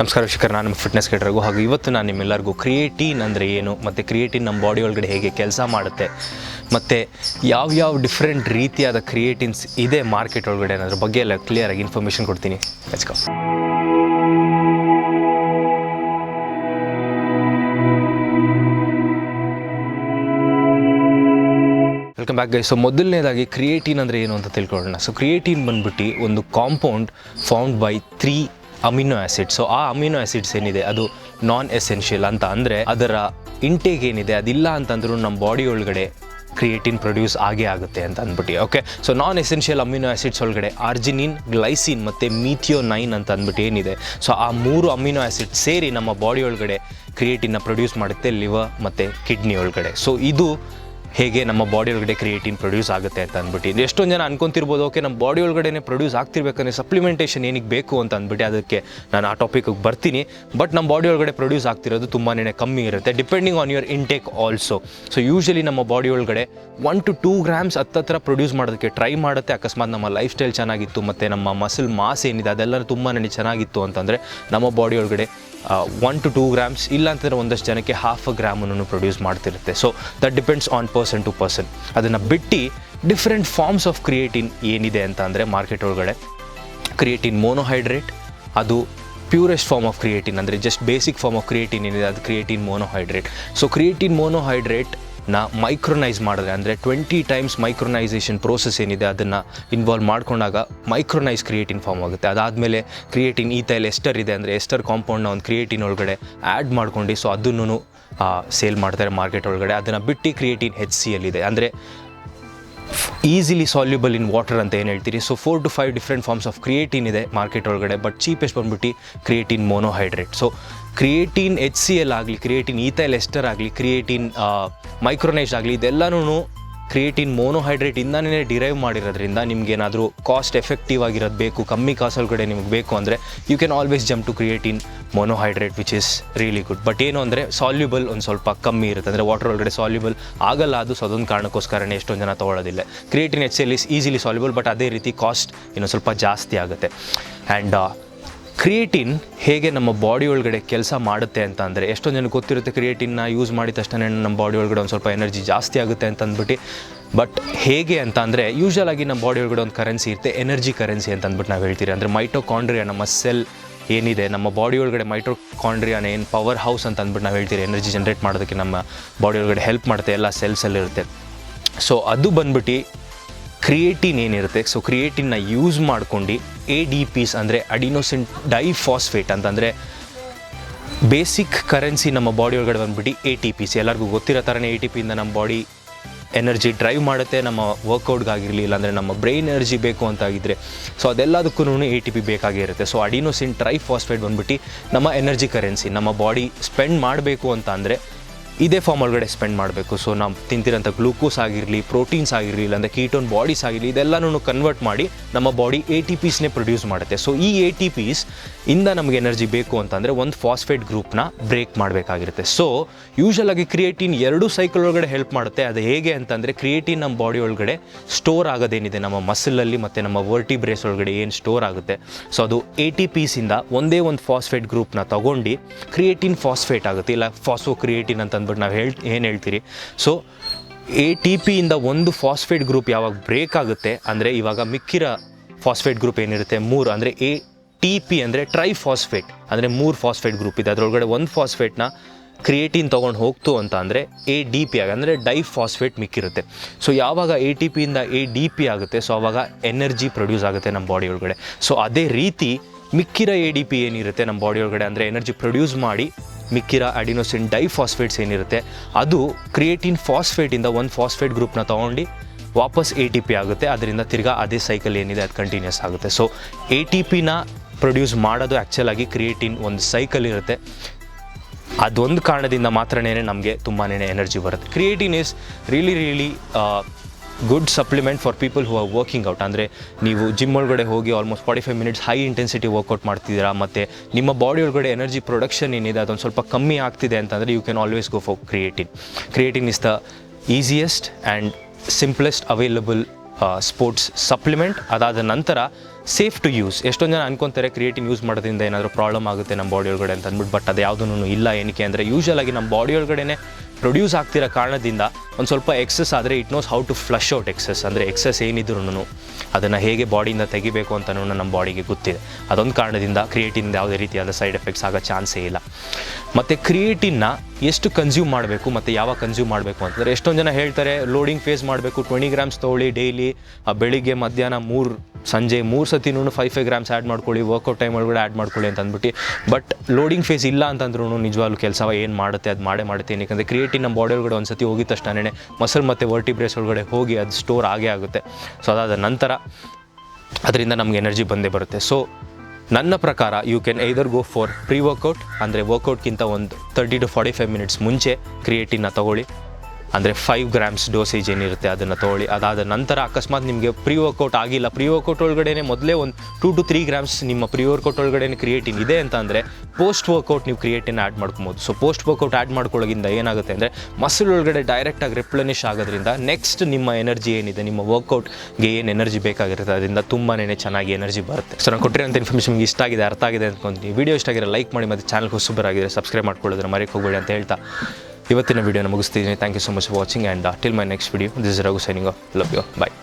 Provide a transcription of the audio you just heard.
ನಮಸ್ಕಾರ ಶಿಖರ್ ನಾನು ನಿಮ್ಮ ಫಿಟ್ನೆಸ್ ಕೇಟರ್ಗೂ ಹಾಗೂ ಇವತ್ತು ನಾನು ನಿಮ್ಮೆಲ್ಲರಿಗೂ ಕ್ರಿಯೇಟಿನ್ ಅಂದರೆ ಏನು, ಮತ್ತು ಕ್ರಿಯೇಟಿನ್ ನಮ್ಮ ಬಾಡಿ ಒಳಗಡೆ ಹೇಗೆ ಕೆಲಸ ಮಾಡುತ್ತೆ, ಮತ್ತು ಯಾವ್ಯಾವ ಡಿಫ್ರೆಂಟ್ ರೀತಿಯಾದ ಕ್ರಿಯೇಟಿನ್ಸ್ ಇದೆ ಮಾರ್ಕೆಟ್ ಒಳಗಡೆ ಅನ್ನೋದ್ರ ಬಗ್ಗೆ ಎಲ್ಲ ಕ್ಲಿಯರಾಗಿ ಇನ್ಫಾರ್ಮೇಷನ್ ಕೊಡ್ತೀನಿ. Go welcome back guy so ಮೊದಲನೇದಾಗಿ ಕ್ರಿಯೇಟಿನ್ ಅಂದರೆ ಏನು ಅಂತ ತಿಳ್ಕೊಳ್ಳೋಣ. ಸೊ ಕ್ರಿಯೇಟಿನ್ ಬಂದ್ಬಿಟ್ಟು ಒಂದು compound found by three amino acid so ಆ ಅಮಿನೋ ಆ್ಯಸಿಡ್ಸ್ ಏನಿದೆ, ಅದು ನಾನ್ ಎಸೆನ್ಷಿಯಲ್ ಅಂತ ಅಂದರೆ ಅದರ ಇಂಟೇಕ್ ಏನಿದೆ, ಅದಿಲ್ಲ ಅಂತಂದ್ರೂ ನಮ್ಮ ಬಾಡಿ ಒಳಗಡೆ ಕ್ರಿಯೇಟಿನ್ ಪ್ರೊಡ್ಯೂಸ್ ಆಗೇ ಆಗುತ್ತೆ ಅಂತ ಅಂದ್ಬಿಟ್ಟು okay so non essential amino acids ಒಳಗಡೆ ಆರ್ಜಿನಿನ್ ಗ್ಲೈಸಿನ್ ಮತ್ತು ಮೀಥಿಯೋನೈನ್ ಅಂತ ಅಂದ್ಬಿಟ್ಟು ಏನಿದೆ. ಸೊ ಆ ಮೂರು ಅಮಿನೋ ಆ್ಯಸಿಡ್ ಸೇರಿ ನಮ್ಮ ಬಾಡಿ ಒಳಗಡೆ ಕ್ರಿಯೇಟಿನ್ನ ಪ್ರೊಡ್ಯೂಸ್ ಮಾಡುತ್ತೆ ಲಿವರ್ ಮತ್ತು ಕಿಡ್ನಿ ಒಳಗಡೆ. ಸೊ ಇದು ಹೇಗೆ ನಮ್ಮ ಬಾಡಿ ಒಳಗಡೆ ಕ್ರಿಯೇಟಿನ್ ಪ್ರೊಡ್ಯೂಸ್ ಆಗುತ್ತೆ ಅಂತ ಅಂದ್ಬಿಟ್ಟು. ಎಷ್ಟೊಂದು ಜನ ಅನ್ಕೊಂತಿರ್ಬೋದು, ಓಕೆ ನಮ್ಮ ಬಾಡಿ ಒಳಗಡೆ ಪ್ರೊಡ್ಯೂಸ್ ಆಗ್ತಿರ್ಬೇಕಂದ್ರೆ ಸಪ್ಲಿಮೆಂಟೇಷನ್ ಏನಿಗೆ ಬೇಕು? ಅಂತ ಅಂದ್ಬಿಟ್ಟು ಅದಕ್ಕೆ ನಾನು ಆ ಟಾಪಿಕ್ಗೆ ಬರ್ತೀನಿ. ಬಟ್ ನಮ್ಮ ಬಾಡಿ ಒಳಗಡೆ ಪ್ರೊಡ್ಯೂಸ್ ಆಗ್ತಿರೋದು ತುಂಬಾ ಕಮ್ಮಿ ಇರುತ್ತೆ depending on your intake also so usually ನಮ್ಮ ಬಾಡಿ ಒಳಗಡೆ ಒನ್ ಟು ಟೂ ಗ್ರಾಮ್ಸ್ ಹತ್ತತ್ರ ಪ್ರೊಡ್ಯೂಸ್ ಮಾಡೋದಕ್ಕೆ ಟ್ರೈ ಮಾಡುತ್ತೆ. ಅಕಸ್ಮಾತ್ ನಮ್ಮ ಲೈಫ್ ಸ್ಟೈಲ್ ಚೆನ್ನಾಗಿತ್ತು, ಮತ್ತು ನಮ್ಮ ಮಸಲ್ ಮಾಸ್ ಏನಿದೆ ಅದೆಲ್ಲ ತುಂಬಾ ಚೆನ್ನಾಗಿತ್ತು ಅಂತಂದರೆ, ನಮ್ಮ ಬಾಡಿ ಒಳಗಡೆ ಒನ್ ಟು ಟೂ ಗ್ರಾಮ್ಸ್ ಇಲ್ಲಾಂತಂದರೆ ಒಂದಷ್ಟು ಜನಕ್ಕೆ ಹಾಫ್ ಅ ಗ್ರಾಮನ್ನು produce ಮಾಡ್ತಿರುತ್ತೆ. So that depends on person to person ಅದನ್ನು ಬಿಟ್ಟು ಡಿಫ್ರೆಂಟ್ ಫಾರ್ಮ್ಸ್ ಆಫ್ ಕ್ರಿಯೇಟಿನ್ ಏನಿದೆ ಅಂತ ಅಂದರೆ ಮಾರ್ಕೆಟ್ ಒಳಗಡೆ. ಕ್ರಿಯೇಟಿನ್ ಮೋನೋಹೈಡ್ರೇಟ್ ಅದು ಪ್ಯೂರೆಸ್ಟ್ ಫಾರ್ಮ್ ಆಫ್ ಕ್ರಿಯೇಟಿನ್ ಅಂದರೆ just basic form of creatine ಏನಿದೆ, ಅದು creatine monohydrate so creatine monohydrate ನ ಮೈಕ್ರೊನೈಸ್ ಮಾಡಿದ್ರೆ, ಅಂದರೆ ಟ್ವೆಂಟಿ ಟೈಮ್ಸ್ ಮೈಕ್ರೊನೈಸೇಷನ್ ಪ್ರೋಸೆಸ್ ಏನಿದೆ, ಅದನ್ನು ಇನ್ವಾಲ್ವ್ ಮಾಡ್ಕೊಂಡಾಗ ಮೈಕ್ರೊನೈಸ್ ಕ್ರಿಯೇಟಿನ್ ಫಾರ್ಮ್ ಆಗುತ್ತೆ. ಅದಾದಮೇಲೆ ಕ್ರಿಯೇಟಿನ್ ಈ ತೈಲ್ ಎಸ್ಟರ್ ಇದೆ, ಅಂದರೆ ಎಸ್ಟರ್ ಕಾಂಪೌಂಡ್ನ ಒಂದು ಕ್ರಿಯೇಟಿನ್ ಒಳಗಡೆ ಆ್ಯಡ್ ಮಾಡ್ಕೊಂಡು ಸೊ ಅದನ್ನು ಸೇಲ್ ಮಾಡ್ತಾರೆ ಮಾರ್ಕೆಟ್ ಒಳಗಡೆ. ಅದನ್ನು ಬಿಟ್ಟು ಕ್ರಿಯೇಟಿನ್ ಹೆಚ್ ಸಿ ಎಲ್ಲಿದೆ ಅಂದರೆ ಈಸಿಲಿ ಸಾಲ್ಯುಬಲ್ ಇನ್ ವಾಟರ್ ಅಂತ ಏನು ಹೇಳ್ತೀರಿ? So four to five different forms of creatine ಇದೆ ಮಾರ್ಕೆಟ್ ಒಳಗಡೆ ಬಟ್ ಚೀಪೆಸ್ಟ್ ಬಂದ್ಬಿಟ್ಟು creatine monohydrate so creatine H C L ಆಗಲಿ ಕ್ರಿಯೇಟಿನ್ ಈಥೈಲ್ ಎಸ್ಟರ್ ಆಗಲಿ ಕ್ರಿಯೇಟಿನ್ ಮೈಕ್ರೋನೈಸ್ ಆಗಲಿ ಇದೆಲ್ಲನೂ ಕ್ರಿಯೇಟಿನ್ ಮೋನೋಹೈಡ್ರೇಟ್ ಇಂದಾನೇ ಡಿರೈವ್ ಮಾಡಿರೋದ್ರಿಂದ ನಿಮ್ಗೇನಾದರೂ ಕಾಸ್ಟ್ ಎಫೆಕ್ಟಿವ್ ಆಗಿರೋದು ಬೇಕು, ಕಮ್ಮಿ ಕಾಸಲ್ ಕಡೆ ನಿಮ್ಗೆ ಬೇಕು ಅಂದರೆ you can always jump to creatine monohydrate which is really good but ಏನು ಅಂದರೆ ಸಾಲ್ಯುಬಲ್ ಒಂದು ಸ್ವಲ್ಪ ಕಮ್ಮಿ ಇರುತ್ತೆ. ಅಂದರೆ ವಾಟರ್ ಒಳಗಡೆ ಸಾಲ್ಯುಬಲ್ ಆಗಲ್ಲ, ಅದು ಸೊ ಅದೊಂದು ಕಾರಣಕ್ಕೋಸ್ಕರನೇ ಎಷ್ಟೊಂದು ಜನ ತೊಗೊಳ್ಳೋದಿಲ್ಲ creatine H L is easily soluble but ಅದೇ ರೀತಿ ಕಾಸ್ಟ್ ಇನ್ನೊಂದು ಸ್ವಲ್ಪ ಜಾಸ್ತಿ ಆಗುತ್ತೆ. ಆ್ಯಂಡ್ ಕ್ರಿಯೇಟಿನ್ ಹೇಗೆ ನಮ್ಮ ಬಾಡಿ ಒಳಗಡೆ ಕೆಲಸ ಮಾಡುತ್ತೆ ಅಂತ ಅಂದರೆ ಎಷ್ಟೊಂದು ಜನಕ್ಕೆ ಗೊತ್ತಿರುತ್ತೆ ಕ್ರಿಯೇಟಿನ್ನ ಯೂಸ್ ಮಾಡಿದ ತಕ್ಷಣ ನಮ್ಮ ಬಾಡಿ ಒಳಗಡೆ ಒಂದು ಸ್ವಲ್ಪ ಎನರ್ಜಿ ಜಾಸ್ತಿ ಆಗುತ್ತೆ ಅಂತ ಅಂದ್ಬಿಟ್ಟು. ಬಟ್ ಹೇಗೆ ಅಂತ ಅಂದರೆ ಯೂಶಲ್ ನಮ್ಮ ಬಾಡಿ ಒಳಗಡೆ ಒಂದು ಕರೆನ್ಸಿ ಇರುತ್ತೆ ಎನರ್ಜಿ ಕರೆನ್ಸಿ ಅಂತ ಅಂದ್ಬಿಟ್ಟು ನಾವು ಹೇಳ್ತೀರಿ. ಅಂದರೆ ಮೈಟೋಕಾಂಡ್ರಿಯಾ ನಮ್ಮ ಸೆಲ್ ಏನಿದೆ, ನಮ್ಮ ಬಾಡಿ ಒಳಗಡೆ ಮೈಟ್ರೋಕಾಂಡ್ರಿಯಾನ ಏನು ಪವರ್ ಹೌಸ್ ಅಂತ ಅಂದ್ಬಿಟ್ಟು ನಾವು ಹೇಳ್ತೀರಿ. ಎನರ್ಜಿ ಜನ್ರೇಟ್ ಮಾಡೋದಕ್ಕೆ ನಮ್ಮ ಬಾಡಿ ಒಳಗಡೆ ಹೆಲ್ಪ್ ಮಾಡುತ್ತೆ, ಎಲ್ಲ ಸೆಲ್ಸಲ್ಲಿರುತ್ತೆ ಸೊ ಅದು ಬಂದ್ಬಿಟ್ಟು ಕ್ರಿಯೇಟಿನ್ ಏನಿರುತ್ತೆ? ಸೊ ಕ್ರಿಯೇಟಿನ್ನ ಯೂಸ್ ಮಾಡ್ಕೊಂಡು ಎ ಡಿ ಪಿಸ್ ಅಂದರೆ ಅಡಿನೋಸಿನ್ ಡೈಫಾಸ್ಫೇಟ್ ಅಂತಂದರೆ ಬೇಸಿಕ್ ಕರೆನ್ಸಿ ನಮ್ಮ ಬಾಡಿ ಒಳಗಡೆ ಬಂದ್ಬಿಟ್ಟು ಎ ಟಿ ಪಿ ಸಿ ಎಲ್ಲರಿಗೂ ಗೊತ್ತಿರೋ ಥರನೇ ಎ ಟಿ ಪಿಯಿಂದ ನಮ್ಮ ಬಾಡಿ ಎನರ್ಜಿ ಡ್ರೈವ್ ಮಾಡುತ್ತೆ. ನಮ್ಮ ವರ್ಕೌಟ್ಗಾಗಿರಲಿ ಇಲ್ಲಾಂದರೆ ನಮ್ಮ ಬ್ರೈನ್ ಎನರ್ಜಿ ಬೇಕು ಅಂತಾಗಿದ್ದರೆ ಸೊ ಅದೆಲ್ಲದಕ್ಕೂ ಎ ಟಿ ಪಿ ಬೇಕಾಗಿರುತ್ತೆ ಸೊ ಅಡಿನೋಸಿನ್ ಟ್ರೈಫಾಸ್ಫೇಟ್ ಬಂದ್ಬಿಟ್ಟು ನಮ್ಮ ಎನರ್ಜಿ ಕರೆನ್ಸಿ ನಮ್ಮ ಬಾಡಿ ಸ್ಪೆಂಡ್ ಮಾಡಬೇಕು ಅಂತ ಅಂದರೆ ಇದೇ ಫಾರ್ಮ್ ಒಳಗಡೆ ಸ್ಪೆಂಡ್ ಮಾಡಬೇಕು. ಸೊ ನಾವು ತಿಂತಿರೋಂಥ ಗ್ಲೂಕೋಸ್ ಆಗಿರಲಿ ಪ್ರೋಟೀನ್ಸ್ ಆಗಿರಲಿ, ಇಲ್ಲಾಂದರೆ ಕೀಟೋನ್ ಬಾಡೀಸ್ ಆಗಿರಲಿ ಇದೆಲ್ಲನೂ ಕನ್ವರ್ಟ್ ಮಾಡಿ ನಮ್ಮ ಬಾಡಿ ಎ ಟಿ ಪೀಸ್ನೇ ಪ್ರೊಡ್ಯೂಸ್ ಮಾಡುತ್ತೆ. ಸೊ ಈ ಎ ಟಿ ಪೀಸ್ ಇಂದ ನಮಗೆ ಎನರ್ಜಿ ಬೇಕು ಅಂತಂದರೆ ಒಂದು ಫಾಸ್ಫೇಟ್ ಗ್ರೂಪ್ನ ಬ್ರೇಕ್ ಮಾಡಬೇಕಾಗಿರುತ್ತೆ. ಸೊ ಯೂಶಲ್ ಆಗಿ ಕ್ರಿಯೇಟಿನ್ ಎರಡು ಸೈಕಲ್ ಒಳಗಡೆ ಹೆಲ್ಪ್ ಮಾಡುತ್ತೆ. ಅದು ಹೇಗೆ ಅಂತಂದರೆ ಕ್ರಿಯೇಟಿನ್ ನಮ್ಮ ಬಾಡಿ ಒಳಗಡೆ ಸ್ಟೋರ್ ಆಗೋದೇನಿದೆ. ನಮ್ಮ ಮಸಲಲ್ಲಿ ಮತ್ತು ನಮ್ಮ ವರ್ಟಿಬ್ರೇಸ್ ಒಳಗಡೆ ಏನು ಸ್ಟೋರ್ ಆಗುತ್ತೆ. ಸೊ ಅದು ಎ ಟಿ ಪೀಸಿಂದ ಒಂದೇ ಒಂದು ಫಾಸ್ಫೇಟ್ ಗ್ರೂಪ್ನ ತಗೊಂಡು ಕ್ರಿಯೇಟಿನ್ ಫಾಸ್ಫೇಟ್ ಆಗುತ್ತೆ. ಇಲ್ಲ ಫಾಸ್ಫೋ ಕ್ರಿಯೇಟಿನ್ ಅಂತ ಅಂದ್ಬಿಟ್ಟು ನಾವು ಹೇಳ್, ಏನು ಹೇಳ್ತೀರಿ? ಸೊ ಎ ಟಿ ಪಿಯಿಂದ ಒಂದು ಫಾಸ್ಫೇಟ್ ಗ್ರೂಪ್ ಯಾವಾಗ ಬ್ರೇಕ್ ಆಗುತ್ತೆ, ಅಂದರೆ ಇವಾಗ ಮಿಕ್ಕಿರ ಫಾಸ್ಫೇಟ್ ಗ್ರೂಪ್ ಏನಿರುತ್ತೆ? ಮೂರು, ಅಂದರೆ ಎ ಟಿ ಪಿ ಅಂದರೆ ಟ್ರೈ ಫಾಸ್ಫೇಟ್ ಅಂದರೆ ಮೂರು ಫಾಸ್ಫೇಟ್ ಗ್ರೂಪ್ ಇದೆ. ಅದರೊಳಗಡೆ ಒಂದು ಫಾಸ್ಫೇಟ್ನ ಕ್ರಿಯೇಟಿನ್ ತೊಗೊಂಡು ಹೋಗ್ತು ಅಂತ ಅಂದರೆ ಎ ಡಿ ಪಿ ಆಗ, ಅಂದರೆ ಡೈ ಫಾಸ್ಫೇಟ್ ಮಿಕ್ಕಿರುತ್ತೆ. ಸೊ ಯಾವಾಗ ಎ ಟಿ ಪಿಯಿಂದ ಎ ಡಿ ಪಿ ಆಗುತ್ತೆ? ಸೊ ಆವಾಗ ಎನರ್ಜಿ ಪ್ರೊಡ್ಯೂಸ್ ಆಗುತ್ತೆ ನಮ್ಮ ಬಾಡಿ ಒಳಗಡೆ. ಸೊ ಅದೇ ರೀತಿ ಮಿಕ್ಕಿರ ಎ ಡಿ ಪಿ ಏನಿರುತ್ತೆ ನಮ್ಮ ಬಾಡಿ ಒಳಗಡೆ? ಅಂದರೆ ಎನರ್ಜಿ ಪ್ರೊಡ್ಯೂಸ್ ಮಾಡಿ ಮಿಕ್ಕಿರ ಅಡಿನೋಸಿನ್ ಡೈಫಾಸ್ಫೇಟ್ಸ್ ಏನಿರುತ್ತೆ, ಅದು ಕ್ರಿಯೇಟಿನ್ ಫಾಸ್ಫೇಟಿಂದ ಒಂದು ಫಾಸ್ಫೇಟ್ ಗ್ರೂಪ್ನ ತೊಗೊಂಡು ವಾಪಸ್ ಎ ಟಿ ಪಿ ಆಗುತ್ತೆ. ಅದರಿಂದ ತಿರ್ಗಾ ಅದೇ ಸೈಕಲ್ ಏನಿದೆ, ಅದು ಕಂಟಿನ್ಯೂಸ್ ಆಗುತ್ತೆ. ಸೊ ಎ ಟಿ ಪಿನ ಪ್ರೊಡ್ಯೂಸ್ ಮಾಡೋದು ಆ್ಯಕ್ಚುಲ್ ಆಗಿ ಕ್ರಿಯೇಟಿನ್ ಒಂದು ಸೈಕಲ್ ಇರುತ್ತೆ. ಅದೊಂದು ಕಾರಣದಿಂದ ಮಾತ್ರನೇ ನಮಗೆ ತುಂಬಾ ಎನರ್ಜಿ ಬರುತ್ತೆ. Creatine is really really good supplement for people who are working out ಅಂದರೆ ನೀವು ಜಿಮ್ ಒಳಗಡೆ ಹೋಗಿ almost forty five minutes high intensity workout ಮಾಡ್ತಿದ್ದೀರಾ, ಮತ್ತು ನಿಮ್ಮ ಬಾಡಿ ಒಳಗಡೆ ಎನರ್ಜಿ ಪ್ರೊಡಕ್ಷನ್ ಏನಿದೆ, ಅದೊಂದು ಸ್ವಲ್ಪ ಕಮ್ಮಿ ಆಗ್ತಿದೆ ಅಂತಂದರೆ you can always go for creatine creatine is the easiest and simplest available sports supplement ಅದಾದ ನಂತರ ಸೇಫ್ ಟು ಯೂಸ್ ಎಷ್ಟೊಂದು ಜನ ಅನ್ಕೊಂತಾರೆ ಕ್ರಿಯೇಟಿನ್ ಯೂಸ್ ಮಾಡೋದ್ರಿಂದ ಏನಾದರೂ ಪ್ರಾಬ್ಲಮ್ ಆಗುತ್ತೆ ನಮ್ಮ ಬಾಡಿ ಒಳಗಡೆ ಅಂತ ಅಂದ್ಬಿಟ್ಟು ಬಟ್ ಅದು ಯಾವುದೂ ಇಲ್ಲ. ಏನಕ್ಕೆ ಅಂದರೆ ಯೂಶಲ್ ಆಗಿ ನಮ್ಮ ಬಾಡಿ ಒಳಗಡೆ ಪ್ರೊಡ್ಯೂಸ್ ಆಗ್ತಿರೋ ಕಾರಣದಿಂದ ಒಂದು ಸ್ವಲ್ಪ ಎಕ್ಸಸ್ ಆದರೆ it knows how to flush out excess ಅಂದರೆ ಎಕ್ಸಸ್ ಏನಿದ್ರು ಅದನ್ನು ಹೇಗೆ ಬಾಡಿಯಿಂದ ತೆಗಿಬೇಕು ಅಂತಲೂ ನಮ್ಮ ಬಾಡಿಗೆ ಗೊತ್ತಿದೆ. ಅದೊಂದು ಕಾರಣದಿಂದ ಕ್ರಿಯೇಟಿನಿಂದ ಯಾವುದೇ ರೀತಿಯಾದ ಸೈಡ್ ಎಫೆಕ್ಟ್ಸ್ ಆಗೋ ಚಾನ್ಸೇ ಇಲ್ಲ. ಮತ್ತು ಕ್ರಿಯೇಟಿನ್ನ ಎಷ್ಟು ಕನ್ಸ್ಯೂಮ್ ಮಾಡಬೇಕು ಮತ್ತು ಯಾವಾಗ ಕನ್ಸ್ಯೂಮ್ ಮಾಡಬೇಕು ಅಂತಂದರೆ ಎಷ್ಟೊಂದು ಜನ ಹೇಳ್ತಾರೆ ಲೋಡಿಂಗ್ ಫೇಸ್ ಮಾಡಬೇಕು ಟ್ವೆಂಟಿ ಗ್ರಾಮ್ಸ್ ತೊಗೊಳ್ಳಿ ಡೈಲಿ ಬೆಳಿಗ್ಗೆ, ಮಧ್ಯಾಹ್ನ ಮೂರು, ಸಂಜೆ ಮೂರು ಸತಿನೂ ಫೈವ್ ಫೈವ್ ಗ್ರಾಮ್ಸ್ ಆ್ಯಡ್ ಮಾಡ್ಕೊಳ್ಳಿ ವರ್ಕೌಟ್ ಟೈಮ್ ಒಳಗಡೆ ಆ್ಯಡ್ ಮಾಡ್ಕೊಳ್ಳಿ ಅಂತ ಅಂದ್ಬಿಟ್ಟು ಬಟ್ ಲೋಡಿಂಗ್ ಫೇಸ್ ಇಲ್ಲ ಅಂತಂದ್ರೂ ನಿಜವಾಗ್ಲೂ ಕೆಲಸ ಏನು ಮಾಡುತ್ತೆ, ಅದು ಮಾಡೇ ಮಾಡುತ್ತೆ ಏನಕ್ಕೆ ಕ್ರಿಯೇಟಿನ್ ನಮ್ಮ ಬಾಡಿ ಒಳಗಡೆ ಒಂದು ಸತಿ ಹೋಗಿದ ತಕ್ಷಣ ಮಸಲ್ ಮತ್ತು ವರ್ಟಿಬ್ರೇಸ್ ಒಳಗಡೆ ಹೋಗಿ ಅದು ಸ್ಟೋರ್ ಆಗೇ ಆಗುತ್ತೆ. ಸೊ ಅದಾದ ನಂತರ ಅದರಿಂದ ನಮ್ಗೆ ಎನರ್ಜಿ ಬಂದೇ ಬರುತ್ತೆ. ಸೊ ನನ್ನ ಪ್ರಕಾರ you can either go for pre workout ಅಂದರೆ ವರ್ಕೌಟ್ಗಿಂತ ಒಂದು thirty to forty five minutes ಮುಂಚೆ ಕ್ರಿಯೇಟಿನ ತೊಗೊಳ್ಳಿ. ಅಂದರೆ ಫೈವ್ ಗ್ರಾಮ್ಸ್ ಡೋಸೇಜ್ ಏನಿರುತ್ತೆ ಅದನ್ನು ತೊಗೊಳ್ಳಿ. ಅದಾದ ನಂತರ ಅಕಸ್ಮಾತ್ ನಿಮಗೆ ಪ್ರೀ ವರ್ಕೌಟ್ ಆಗಿಲ್ಲ. ಪ್ರೀ ವರ್ಕೌಟ್ ಒಳಗಡೆ ಮೊದಲೇ ಒಂದು ಟೂ ಟು ತ್ರೀ ಗ್ರಾಮ್ಸ್ ನಿಮ್ಮ ಪ್ರೀ ವರ್ಕೌಟ್ ಒಳಗಡೆ ಕ್ರಿಯೇಟಿನ್ ಇದೆ ಅಂತ ಅಂದರೆ ಪೋಸ್ಟ್ ವರ್ಕೌಟ್ ನೀವು ಕ್ರಿಯೇಟಿನ್ ಆ್ಯಡ್ ಮಾಡ್ಕೊಬೋದು. ಸೊ ಪೋಸ್ಟ್ ವರ್ಕೌಟ್ ಆ್ಯಡ್ ಮಾಡ್ಕೊಳ್ಳೋದ್ರಿಂದ ಏನಾಗುತ್ತೆ ಅಂದರೆ ಮಸಲ್ ಒಳಗಡೆ ಡೈರೆಕ್ಟಾಗಿ ರಿಪ್ಲನಿಷ್ ಆಗೋದ್ರಿಂದ ನೆಕ್ಸ್ಟ್ ನಿಮ್ಮ ಎನರ್ಜಿ ಏನಿದೆ, ನಿಮ್ಮ ವರ್ಕೌಟ್ಗೆ ಏನು ಎನರ್ಜಿ ಬೇಕಾಗಿರುತ್ತೆ ಅದರಿಂದ ತುಂಬಾ ಚೆನ್ನಾಗಿ ಎನರ್ಜಿ ಬರುತ್ತೆ. ಸೊ ನಾನು ಕೊಟ್ಟಿರೋಂಥ ಇನ್ಫಾರ್ಮೇಷನ್ ನಿಮಗೆ ಇಷ್ಟ ಆಗಿದೆ, ಅರ್ಥ ಆಗಿದೆ ಅಂದ್ಕೊಂತೀನಿ ವಿಡಿಯೋ ಇಷ್ಟ ಆಗಿರೋ ಲೈಕ್ ಮಾಡಿ ಮತ್ತು ಚಾನಲ್ಗೆ ಹೊಸಬರ್ ಆಗಿದ್ರೆ ಸಬ್ಸ್ಕ್ರೈಬ್ ಮಾಡ್ಕೊಳ್ಳೋದ್ರೆ ಮರೆಯೋಕೆ ಹೋಗಬೇಡಿ ಅಂತ ಹೇಳ್ತಾ ಇವತ್ತಿನ ವಿಡಿಯೋನ ಮುಗಿಸ್ತಿದ್ದೀನಿ. Thank you so much watching and till my next video this Raghu signing love you bye